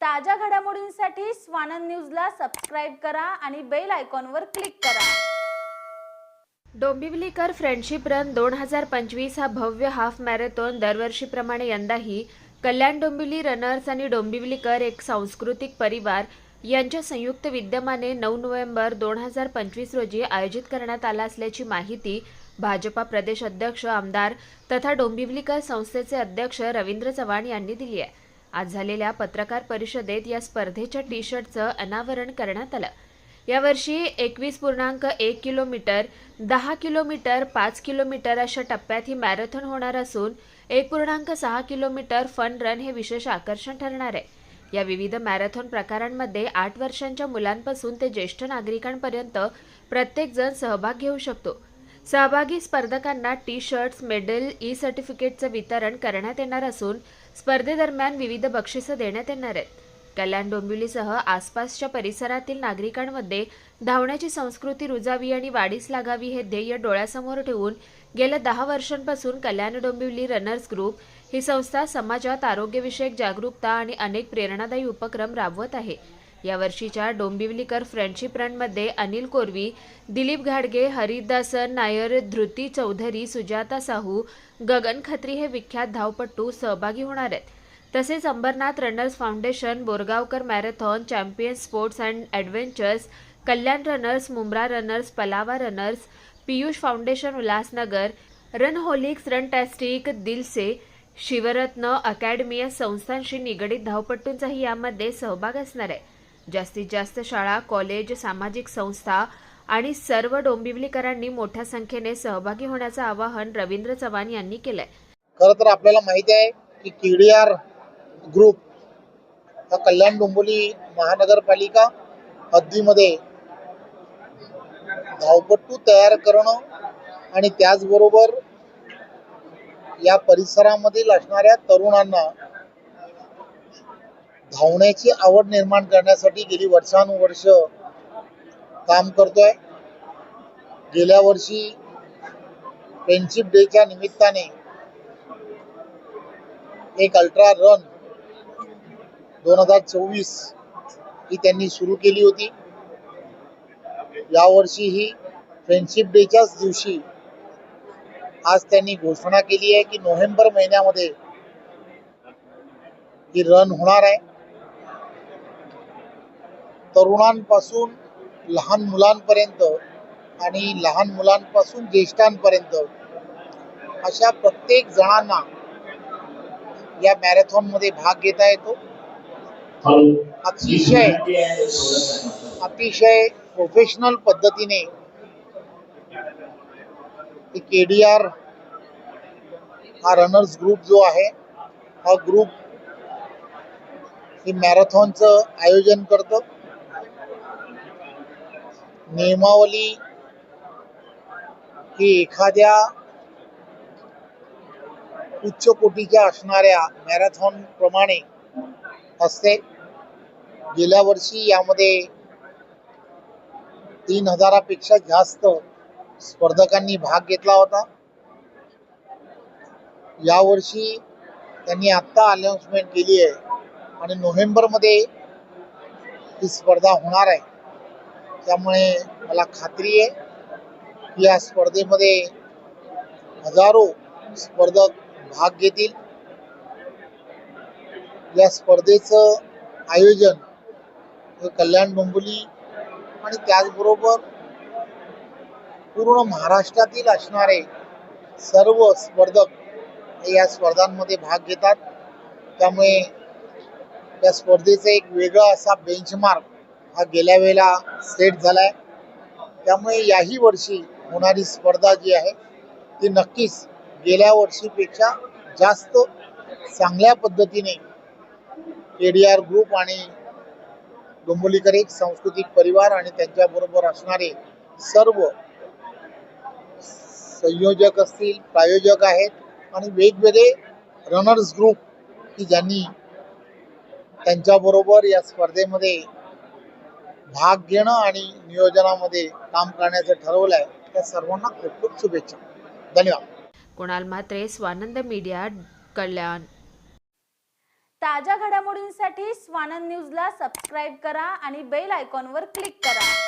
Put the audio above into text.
ताज्या घडामोडींसाठी स्वानंद न्यूजला सबस्क्राईब करा आणि बेल आयकॉनवर क्लिक करा. डोंबिवलीकर फ्रेंडशिप रन दोन हजार पंचवीस हा भव्य हाफ मॅरेथॉन दरवर्षीप्रमाणे यंदाही कल्याण डोंबिवली रनर्स आणि डोंबिवलीकर एक सांस्कृतिक परिवार यांच्या संयुक्त विद्यमाने नऊ नोव्हेंबर दोन हजार पंचवीस रोजी आयोजित करण्यात आला असल्याची माहिती भाजपा प्रदेश अध्यक्ष आमदार तथा डोंबिवलीकर संस्थेचे अध्यक्ष रवींद्र चव्हाण यांनी दिली आहे. आज झालेल्या पत्रकार परिषदेत या स्पर्धेच्या टी शर्टचं अनावरण करण्यात आलं. यावर्षी एकवीस पूर्णांक एक किलोमीटर दहा किलोमीटर पाच किलोमीटर अशा टप्प्यात ही मॅरेथॉन होणार असून एक पूर्णांक सहा किलोमीटर फन रन हे विशेष आकर्षण ठरणार आहे. या विविध मॅरेथॉन प्रकारांमध्ये आठ वर्षांच्या मुलांपासून ते ज्येष्ठ नागरिकांपर्यंत प्रत्येकजण सहभाग घेऊ शकतो. सहभागी स्पर्धकांना टी शर्ट्स मेडल ई सर्टिफिकेटचं वितरण करण्यात येणार असून स्पर्धेदरम्यान विविध बक्षिसं देण्यात येणार आहेत. कल्याण डोंबिवलीसह आसपासच्या परिसरातील नागरिकांमध्ये धावण्याची संस्कृती रुजावी आणि वाढीस लागावी हे ध्येय डोळ्यासमोर ठेवून गेल्या दहा वर्षांपासून कल्याण डोंबिवली रनर्स ग्रुप ही संस्था समाजात आरोग्यविषयक जागरूकता आणि अनेक प्रेरणादायी उपक्रम राबवत आहे. यावर्षीच्या डोंबिवलीकर फ्रेंडशिप रनमध्ये अनिल कोरवी दिलीप घाडगे हरिदासन नायर धृती चौधरी सुजाता साहू गगन खत्री हे विख्यात धावपटू सहभागी होणार आहेत. तसेच Ambernath runners foundation Borgaonkar marathon champion sports and adventures Kalyan runners Mumbra runners Palava runners Piyush foundation Ulhasnagar runaholics runtastic Dilse Shivratna academy या संस्थांशी निगडीत धावपटूंचाही यामध्ये सहभाग असणार आहे. जास्तीत जास्त शाळा कॉलेज सामाजिक संस्था आणि सर्व डोंबिवलीकरांनी मोठ्या संख्येने सहभागी होण्याचं आवाहन रवींद्र चव्हाण यांनी केलंय. खरं तर आपल्याला माहिती आहे की केडीआर ग्रुप हा कल्याण डोंबिवली महानगरपालिका हद्दीमध्ये धावपट्टू तयार करणं आणि त्याचबरोबर या परिसरामधील असणाऱ्या तरुणांना धावण्याची आवड निर्माण करण्यासाठी गेली वर्षानुवर्ष काम करतोय. गेल्या वर्षी फ्रेंडशिप डेच्या निमित्ताने एक अल्ट्रा रन दोन हजार चोवीस ही त्यांनी सुरू केली होती. यावर्षी ही फ्रेंडशिप डेच्याच दिवशी आज त्यांनी घोषणा केली आहे की नोव्हेंबर महिन्यामध्ये ही रन होणार आहे. तरुणांपासून लहान मुलांपर्यंत आणि लहान मुलांपासून ज्येष्ठांपर्यंत अशा प्रत्येक जणांना या मॅरेथॉनमध्ये भाग घेता येतो. अतिशय अतिशय प्रोफेशनल पद्धतीने के डी आर हा रनर्स ग्रुप जो आहे हा ग्रुप ही मॅरेथॉनचं आयोजन करतं. नियमावली ही एखाद्या उच्च कोटीच्या असणाऱ्या मॅरेथॉन प्रमाणे असते. गेल्या वर्षी यामध्ये तीन हजारापेक्षा जास्त स्पर्धकांनी भाग घेतला होता. यावर्षी त्यांनी आत्ता अनाउन्समेंट केली आहे आणि नोव्हेंबरमध्ये ही स्पर्धा होणार आहे. त्यामुळे मला खात्री आहे की या स्पर्धेमध्ये हजारो स्पर्धक भाग घेतील. या स्पर्धेचं आयोजन हे कल्याण डोंबिवली आणि त्याचबरोबर पूर्ण महाराष्ट्रातील असणारे सर्व स्पर्धक या स्पर्धांमध्ये भाग घेतात. त्यामुळे या स्पर्धेचा एक वेगळा असा बेंचमार्क हा गेल्या वेळेला सेट झालाय. त्यामुळे याही वर्षी होणारी स्पर्धा जी आहे ती नक्कीच गेल्या वर्षीपेक्षा जास्त चांगल्या पद्धतीने ए डी आर ग्रुप आणि डोंबोलीकर एक सांस्कृतिक परिवार आणि त्यांच्याबरोबर असणारे सर्व संयोजक असतील प्रायोजक आहेत आणि वेगवेगळे रनर्स ग्रुप की ज्यांनी त्यांच्याबरोबर या स्पर्धेमध्ये भाग घेणं आणि नियोजनामध्ये काम करण्याचं ठरवलं आहे. त्या सर्वांना खूप खूप शुभेच्छा. धन्यवाद. कुणाल म्हात्रे स्वानंद मीडिया कल्याण. ताज्या घडामोडींसाठी स्वानंद न्यूजला सबस्क्राईब करा आणि बेल आयकॉनवर क्लिक करा.